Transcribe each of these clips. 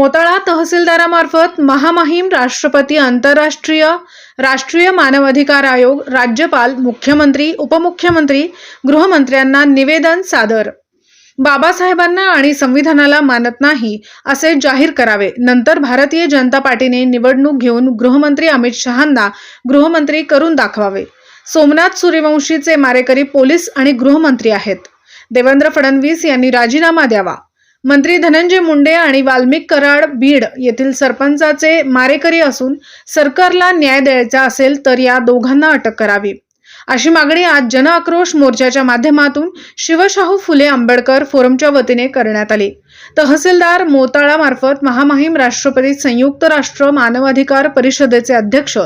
मोताळा तहसीलदारामार्फत महामहिम राष्ट्रपती आंतरराष्ट्रीय राष्ट्रीय मानवाधिकार आयोग राज्यपाल मुख्यमंत्री उपमुख्यमंत्री गृहमंत्र्यांना निवेदन सादर. बाबासाहेबांना आणि संविधानाला मानत नाही असे जाहीर करावे. नंतर भारतीय जनता पार्टीने निवडणूक घेऊन गृहमंत्री अमित शहांना गृहमंत्री करून दाखवावे. सोमनाथ सूर्यवंशीचे मारेकरी पोलीस आणि गृहमंत्री आहेत. देवेंद्र फडणवीस यांनी राजीनामा द्यावा. मंत्री धनंजय मुंडे आणि वाल्मिक कराड बीड येथील सरपंचाचे मारेकरी असून सरकारला न्याय द्यायचा असेल तर या दोघांना अटक करावी. अशी मागणी आज जन आक्रोश मोर्चाच्या माध्यमातून शिवशाहू फुले आंबेडकर फोरमच्या वतीने करण्यात आली. तहसीलदार मोताळामार्फत महामहिम राष्ट्रपती संयुक्त राष्ट्र मानवाधिकार परिषदेचे अध्यक्ष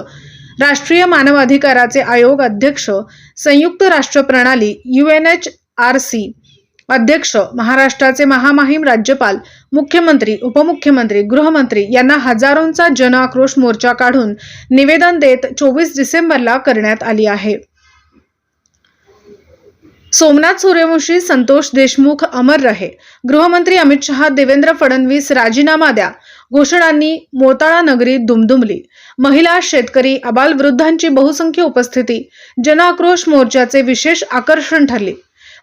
राष्ट्रीय मानवाधिकाराचे आयोग अध्यक्ष संयुक्त राष्ट्र प्रणाली U N H R C अध्यक्ष महाराष्ट्राचे महामहिम राज्यपाल मुख्यमंत्री उपमुख्यमंत्री गृहमंत्री यांना हजारोंचा जन आक्रोश मोर्चा काढून निवेदन देत चोवीस डिसेंबरला करण्यात आली आहे. सोमनाथ सूर्यवंशी संतोष देशमुख अमर रहे. गृहमंत्री अमित शहा देवेंद्र फडणवीस राजीनामा द्या. घोषणांनी मोताळा नगरी दुमदुमली. महिला शेतकरी आबालवृद्धांची बहुसंख्य उपस्थिती. जनआक्रोश मोर्चाचे विशेष आकर्षण ठरले.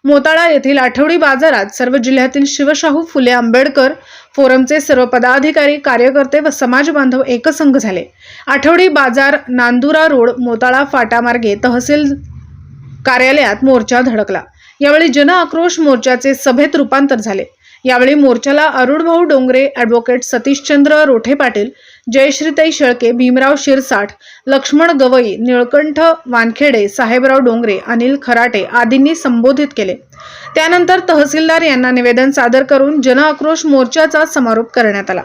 मोताळा येथील आठवडी बाजारात सर्व जिल्ह्यातील शिवशाहू फुले आंबेडकर फोरमचे सर्व पदाधिकारी कार्यकर्ते व समाज बांधव एकसंघ झाले. आठवडी बाजार नांदुरा रोड मोताळा फाटामार्गे तहसील कार्यालयात मोर्चा धडकला. यावेळी जन आक्रोश मोर्चाचे सभेत रूपांतर झाले. यावेळी मोर्चाला अरुणभाऊ डोंगरे ॲडव्होकेट सतीशचंद्र रोठे पाटील जयश्रीताई शेळके भीमराव शिरसाठ लक्ष्मण गवई निळकंठ वानखेडे साहेबराव डोंगरे अनिल खराटे आदींनी संबोधित केले. त्यानंतर तहसीलदार यांना निवेदन सादर करून जन आक्रोश मोर्चाचा समारोप करण्यात आला.